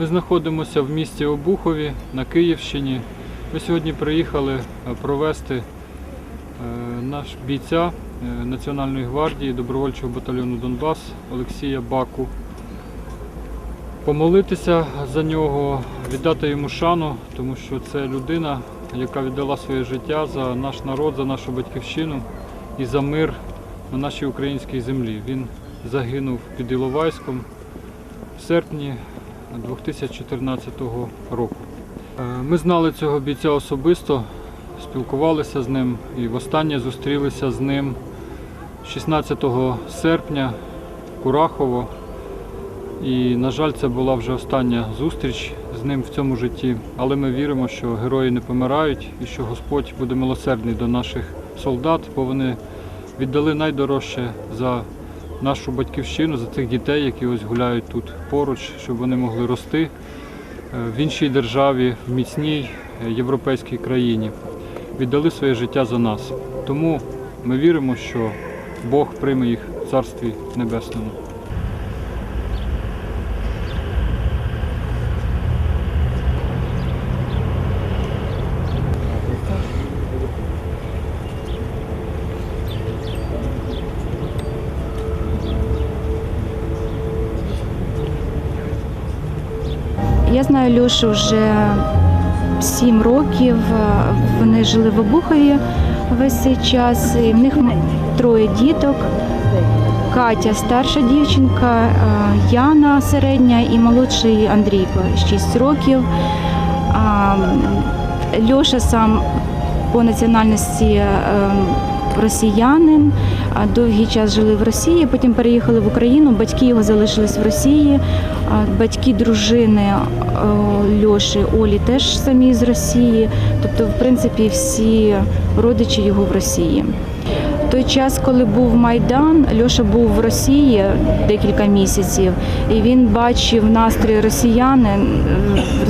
Ми знаходимося в місті Обухові на Київщині. Ми сьогодні приїхали е, провести е, наш бійця е, Національної гвардії добровольчого батальйону Донбас Олексія Баку. Помолитися за нього, віддати йому шану, тому що це людина, яка віддала своє життя за наш народ, за нашу батьківщину і за мир на нашій українській землі. Він загинув під Іловайськом в серпні 2014 року. Е, Ми знали цього бійця особисто, спілкувалися з ним і востаннє зустрілися з ним 16 серпня в Курахово. І, на жаль, це була вже остання зустріч з ним в цьому житті. Але ми віримо, що герої не помирають і що Господь буде милосердний до наших солдат, бо вони віддали найдорожче за нашу батьківщину, за цих дітей, які ось гуляють тут поруч, щоб вони могли рости е, в іншій державі, в міцній е, європейській країні. Віддали своє життя за нас. Тому ми віримо, що Бог прийме їх в Царстві Небесному. Я знаю Льошу вже сім років. Вони жили в Обухові весь цей час. І в них троє діток. Катя старша дівчинка, е, Яна середня і молодший Андрійко 6 років. Льоша сам по національності е, росіянин. Довгий час жили в Росії, потім переїхали в Україну. Батьки його залишились в Росії. Батьки дружини е, Льоші Олі теж самі з Росії. Тобто, в принципі, всі родичі його в Росії. Той час, коли був Майдан, Льоша був в Росії декілька місяців, і він бачив настрій росіянин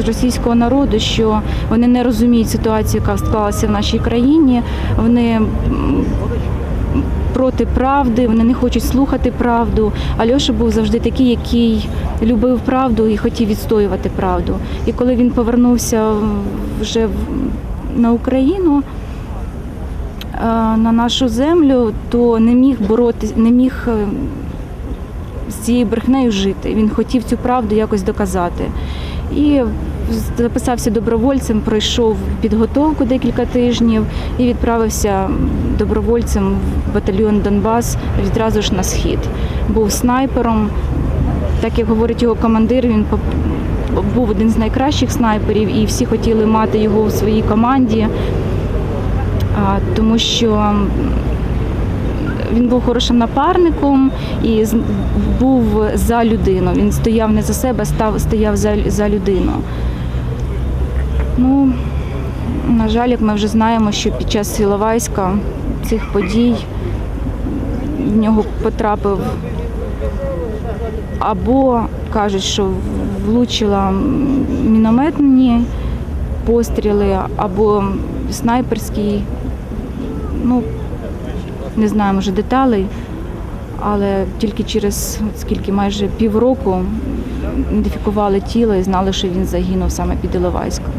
е, російського народу, що вони не розуміють ситуацію, яка склалася в нашій країні. Вони проти правди, вони не хочуть слухати правду. А Льоша був завжди такий, який любив правду і хотів відстоювати правду. І коли він повернувся вже на Україну на нашу землю, то не міг боротися, не міг е, з цією брехнею жити. Він хотів цю правду якось доказати. І записався добровольцем, пройшов підготовку декілька тижнів і відправився добровольцем в батальйон Донбас відразу ж на схід. Був снайпером. Так як говорить його командир, він був один з найкращих снайперів, і всі хотіли мати його в своїй команді, тому що він був хорошим напарником і був за людину. Він стояв не за себе, став, стояв за, за людину. Ну, на жаль, як ми вже знаємо, що під час Іловайська цих подій в нього потрапив або кажуть, що влучила мінометні постріли, або снайперський. Ну, не знаю, може, деталей, але тільки через скільки майже півроку ідентифікували тіло і знали, що він загинув саме під Іловайськом.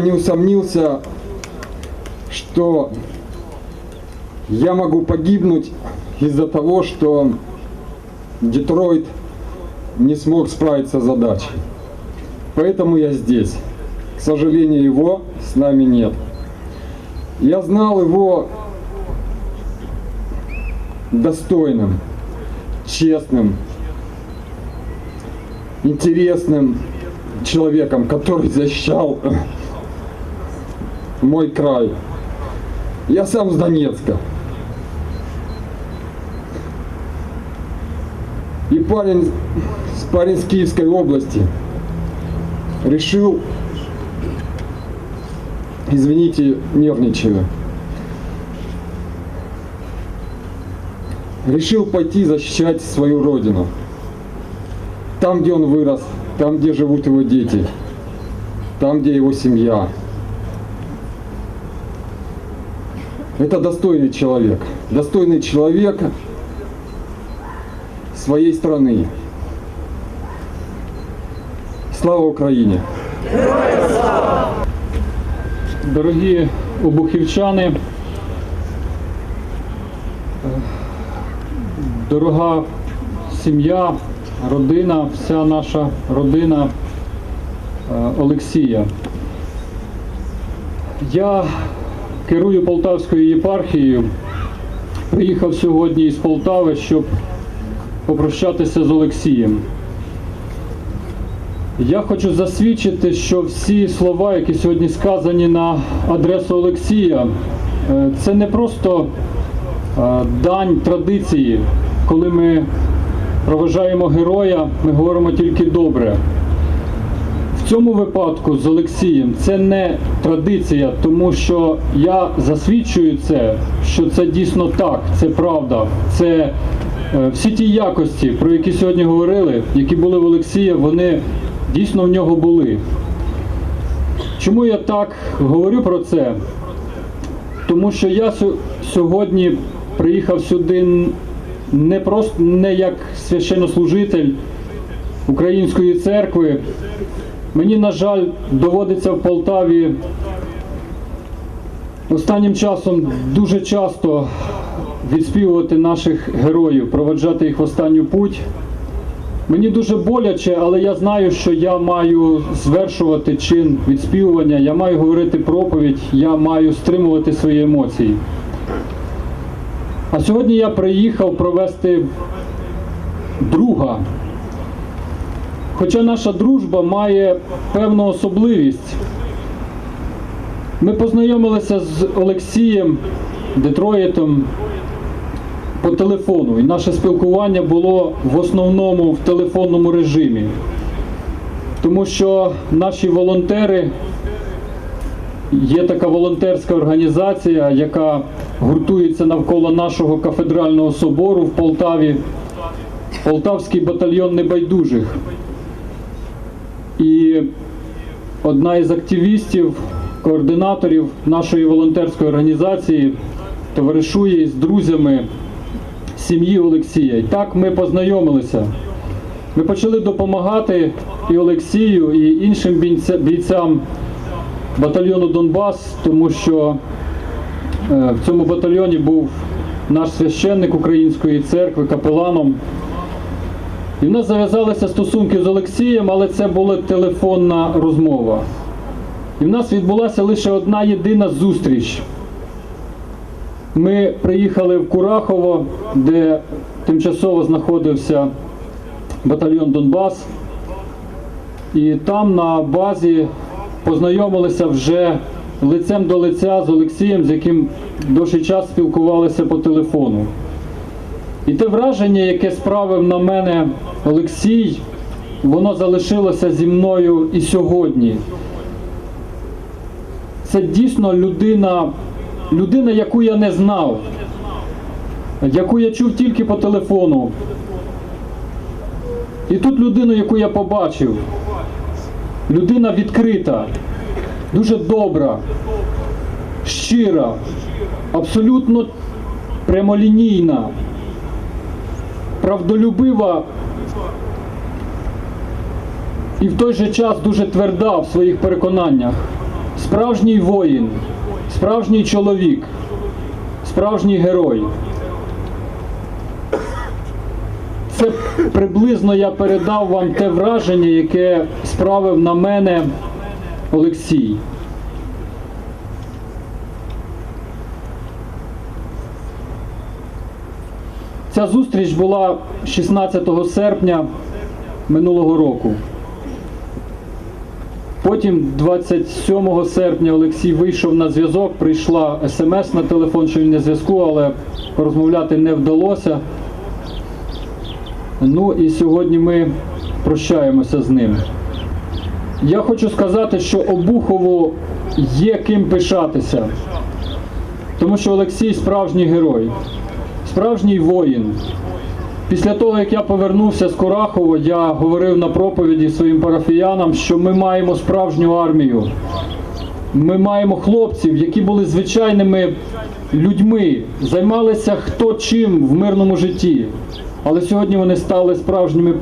Не усомнился, что я могу погибнуть из-за того, что Детройт не смог справиться с задачей. Поэтому я здесь. К сожалению, его с нами нет. Я знал его достойным, честным, интересным человеком, который защищал мой край. Я сам с Донецка. И парень, парень с Киевской области решил, извините, нервничаю, решил пойти защищать свою родину. Там, где он вырос, там, где живут его дети, там, где его семья. Это достойный человек. Достойный человек своей страны. Слава Україні! Дорогі обухівчани, е, дорога сім'я, родина, вся наша родина е, Олексія. Я керую Полтавською єпархією. Приїхав сьогодні із Полтави, щоб попрощатися з Олексієм. Я хочу засвідчити, що всі слова, які сьогодні сказані на адресу Олексія, е, це не просто е, дань традиції, коли ми проважаємо героя, ми говоримо тільки добре. Цьому випадку з Олексієм це не традиція, тому що я засвідчую це, що це дійсно так, це правда. Це е, всі ті якості, про які сьогодні говорили, які були в Олексія, вони дійсно в нього були. Чому я так говорю про це? Тому що я сьогодні приїхав сюди не просто не як священнослужитель Української церкви. Мені, на жаль, доводиться в Полтаві останнім часом дуже часто відспівувати наших героїв, проведжати їх в останню путь. Мені дуже боляче, але я знаю, що я маю звершувати чин відспівування, я маю говорити проповідь, я маю стримувати свої емоції. А сьогодні я приїхав провести друга. Хоча наша дружба має певну особливість. Ми познайомилися з Олексієм Детроїтом по телефону, і наше спілкування було в основному в телефонному режимі. Тому що наші волонтери є така волонтерська організація, яка гуртується навколо нашого кафедрального собору в Полтаві, Полтавський батальйон небайдужих. І одна із активістів, координаторів нашої волонтерської організації товаришує із друзями сім'ї Олексія. І так ми познайомилися. Ми почали допомагати і Олексію, і іншим бійцям батальйону Донбас, тому що е, в цьому батальйоні був наш священник Української церкви, капеланом. І в нас зав'язалися стосунки з Олексієм, але це була телефонна розмова. І в нас відбулася лише одна єдина зустріч. Ми приїхали в Курахово, де тимчасово знаходився батальйон Донбас. І там на базі познайомилися вже лицем до лиця з Олексієм, з яким довший час спілкувалися по телефону. І те враження, яке справив на мене Олексій, воно залишилося зі мною і сьогодні. Це дійсно людина, людина, яку я не знав, яку я чув тільки по телефону. І тут людину, яку я побачив, людина відкрита, дуже добра, щира, абсолютно прямолінійна, правдолюбива і в той же час дуже тверда в своїх переконаннях. Справжній воїн, справжній чоловік, справжній герой. це приблизно я передав вам те враження, яке справив на мене Олексій. Ця зустріч була 16 серпня минулого року. Потім, 27 серпня, Олексій вийшов на зв'язок, прийшла смс на телефон, що він на зв'язку, але порозмовляти не вдалося. Ну і сьогодні ми прощаємося з ним. Я хочу сказати, що Обухову є ким пишатися, тому що Олексій справжній герой, справжній воїн. Після того, як я повернувся з Курахова, я говорив на проповіді своїм парафіянам, що ми маємо справжню армію. Ми маємо хлопців, які були звичайними людьми, займалися хто чим в мирному житті. Але сьогодні вони стали справжніми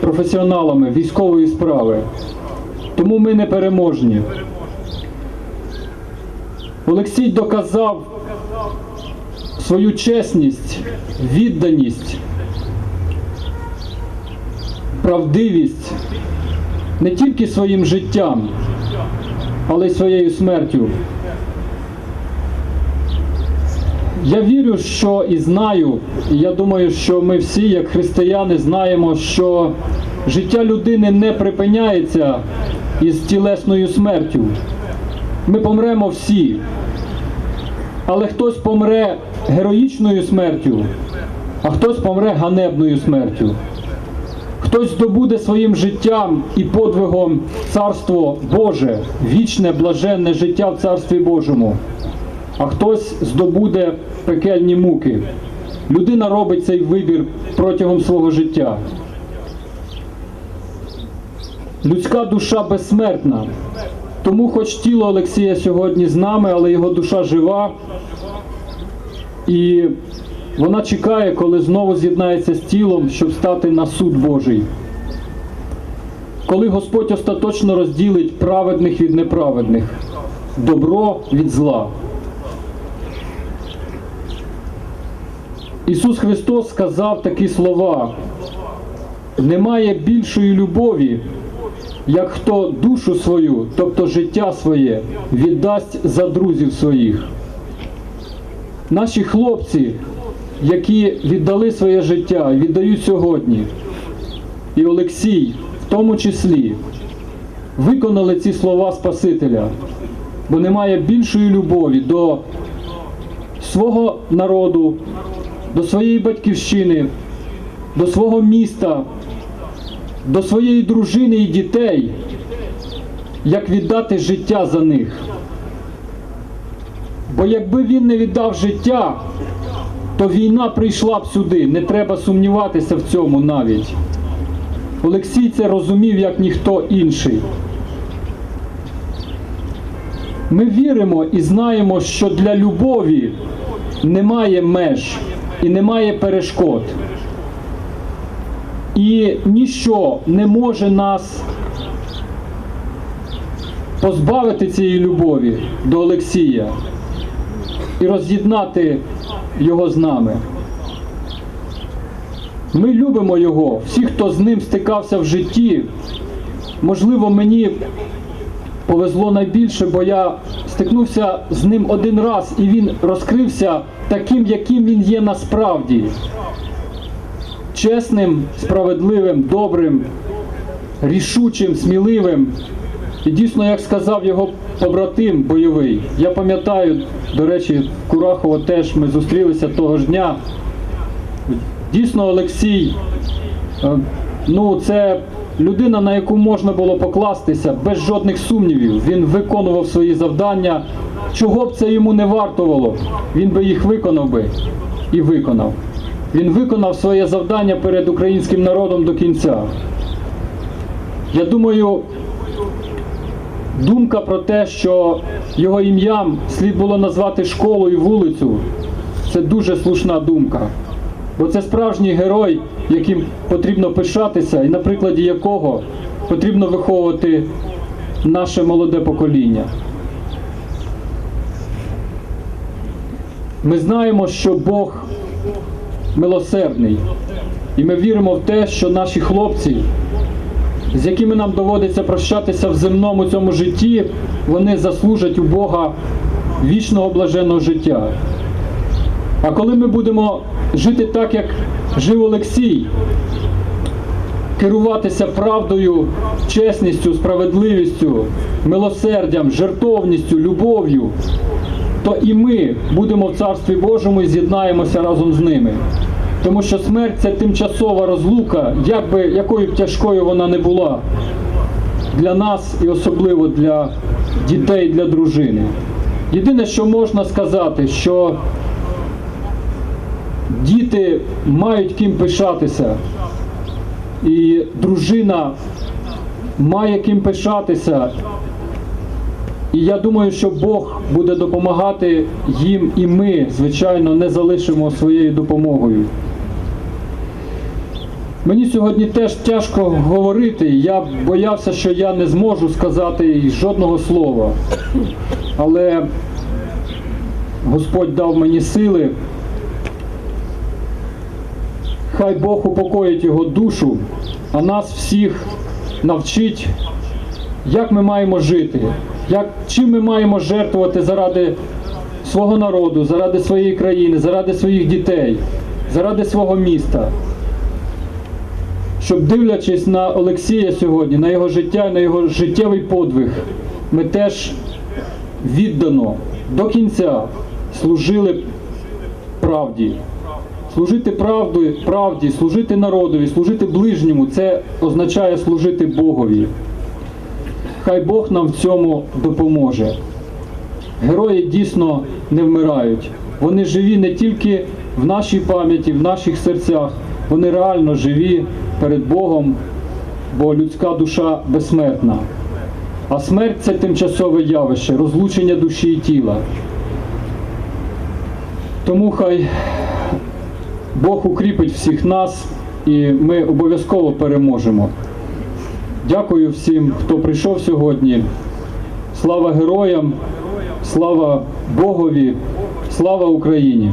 професіоналами військової справи. Тому ми не переможні. Олексій доказав свою чесність, відданість, правдивість не тільки своїм життям, але й своєю смертю. Я вірю, що і знаю, і я думаю, що ми всі, як християни, знаємо, що життя людини не припиняється із тілесною смертю. Ми помремо всі. Але хтось помре героїчною смертю, а хтось помре ганебною смертю. Хтось здобуде своїм життям і подвигом Царство Боже, вічне, блаженне життя в Царстві Божому, а хтось здобуде пекельні муки. Людина робить цей вибір протягом свого життя. Людська душа безсмертна. Тому, хоч тіло Олексія сьогодні з нами, але його душа жива. І вона чекає, коли знову з'єднається з тілом, щоб стати на суд Божий. Коли Господь остаточно розділить праведних від неправедних, добро від зла. Ісус Христос сказав такі слова: немає більшої любові, як хто душу свою, тобто життя своє, віддасть за друзів своїх. Наші хлопці, які віддали своє життя віддають сьогодні, і Олексій в тому числі, виконали ці слова Спасителя, бо немає більшої любові до свого народу, до своєї батьківщини, до свого міста, до своєї дружини і дітей, як віддати життя за них. Бо якби він не віддав життя, то війна прийшла б сюди, не треба сумніватися в цьому навіть. Олексій це розумів як ніхто інший. Ми віримо і знаємо, що для любові немає меж і немає перешкод. І ніщо не може нас позбавити цієї любові до Олексія і роз'єднати його з нами. Ми любимо його. Всі, хто з ним стикався в житті, можливо, мені повезло найбільше, бо я стикнувся з ним один раз, і він розкрився таким, яким він є насправді. Чесним, справедливим, добрим, рішучим, сміливим. І дійсно, як сказав його побратим бойовий, я пам'ятаю, до речі, в Курахово теж ми зустрілися того ж дня. Дійсно, Олексій, е, ну це людина, на яку можна було покластися без жодних сумнівів. Він виконував свої завдання. Чого б це йому не вартувало, він би їх виконав би і виконав. Він виконав своє завдання перед українським народом до кінця. Я думаю, думка про те, що його ім'ям слід було назвати школу і вулицю, це дуже слушна думка. Бо це справжній герой, яким потрібно пишатися, і на прикладі якого потрібно виховувати наше молоде покоління. Ми знаємо, що Бог милосердний, І ми віримо в те, що наші хлопці, з якими нам доводиться прощатися в земному цьому житті, вони заслужать у Бога вічного блаженного життя. А коли ми будемо жити так, як жив Олексій, керуватися правдою, чесністю, справедливістю, милосердям, жертовністю, любов'ю, то і ми будемо в Царстві Божому і з'єднаємося разом з ними. Тому що смерть це тимчасова розлука, як би, якою б тяжкою вона не була для нас і особливо для дітей, для дружини. Єдине, що можна сказати, що діти мають ким пишатися, і дружина має ким пишатися. І я думаю, що Бог буде допомагати їм, і ми, звичайно, не залишимо своєю допомогою. Мені сьогодні теж тяжко говорити. Я боявся, що я не зможу сказати жодного слова. Але Господь дав мені сили. Хай Бог упокоїть його душу, а нас всіх навчить, як ми маємо жити, як, чим ми маємо жертвувати заради свого народу, заради своєї країни, заради своїх дітей, заради свого міста. Щоб дивлячись на Олексія сьогодні, на його життя, на його життєвий подвиг, ми теж віддано до кінця служили правді. Служити правді, правді, служити народові, служити ближньому це означає служити Богові. Хай Бог нам в цьому допоможе. Герої дійсно не вмирають. Вони живі не тільки в нашій пам'яті, в наших серцях, вони реально живі перед Богом, бо людська душа безсмертна. А смерть це тимчасове явище, розлучення душі і тіла. Тому хай Бог укріпить всіх нас і ми обов'язково переможемо. Дякую всім, хто прийшов сьогодні. Слава героям, слава Богові, слава Україні!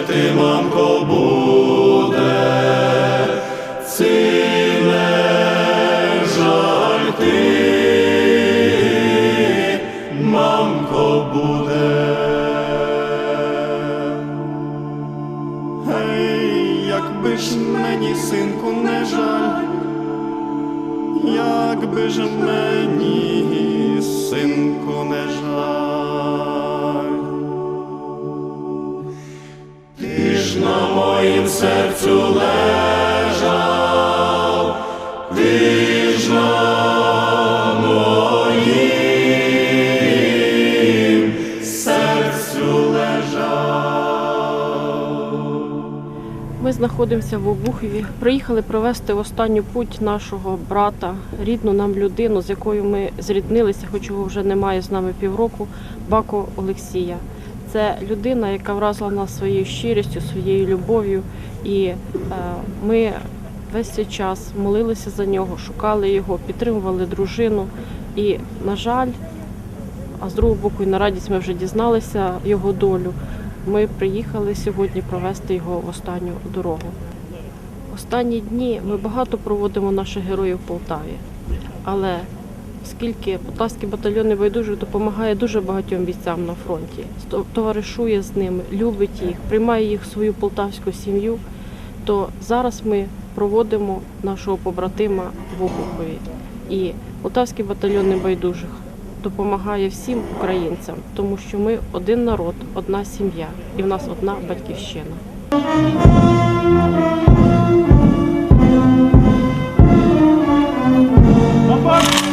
ти, мамко, буде, знаходимося в Обухові. Приїхали провести останню путь нашого брата, рідну нам людину, з якою ми зріднилися, хоч його вже немає з нами півроку, Бако Олексія. Це людина, яка вразила нас своєю щирістю, своєю любов'ю. І е, ми весь цей час молилися за нього, шукали його, підтримували дружину. І, на жаль, а з другого боку, і на радість ми вже дізналися його долю. Ми приїхали сьогодні провести його в останню дорогу. Останні дні ми багато проводимо наших героїв в Полтаві, але оскільки Полтавський батальйон небайдужих допомагає дуже багатьом бійцям на фронті, товаришує з ними, любить їх, приймає їх в свою полтавську сім'ю, то зараз ми проводимо нашого побратима в Обухові. І Полтавський батальйон небайдужих допомагає всім українцям, тому що ми один народ, одна сім'я, і в нас одна батьківщина. Папа!